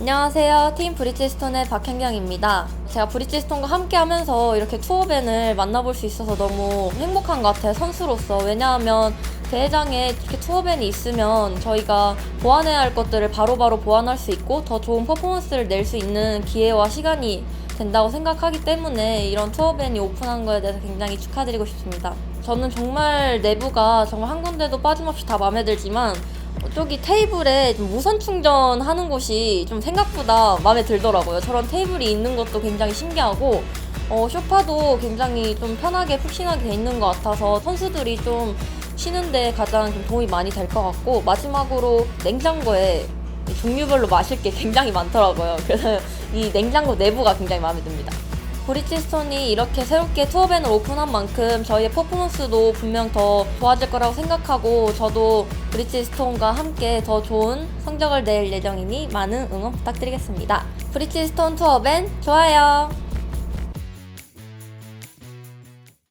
안녕하세요. 팀 브리지스톤의 박현경입니다. 제가 브리지스톤과 함께 하면서 이렇게 투어밴을 만나볼 수 있어서 너무 행복한 것 같아요. 선수로서. 왜냐하면 대회장에 이렇게 투어밴이 있으면 저희가 보완해야 할 것들을 바로 바로 보완할 수 있고 더 좋은 퍼포먼스를 낼 수 있는 기회와 시간이 된다고 생각하기 때문에 이런 투어밴이 오픈한 거에 대해서 굉장히 축하드리고 싶습니다. 저는 정말 내부가 정말 한 군데도 빠짐없이 다 마음에 들지만 저기 테이블에 좀 무선 충전하는 곳이 좀 생각보다 마음에 들더라고요. 저런 테이블이 있는 것도 굉장히 신기하고 어, 소파도 굉장히 좀 편하게 푹신하게 돼 있는 것 같아서 선수들이 좀 쉬는데 가장 좀 도움이 많이 될 것 같고 마지막으로 냉장고에 종류별로 마실 게 굉장히 많더라고요. 그래서 이 냉장고 내부가 굉장히 마음에 듭니다. 브리지스톤이 이렇게 새롭게 투어밴을 오픈한 만큼 저희의 퍼포먼스도 분명 더 좋아질 거라고 생각하고 저도 브리지스톤과 함께 더 좋은 성적을 낼 예정이니 많은 응원 부탁드리겠습니다. 브리지스톤 투어밴 좋아요.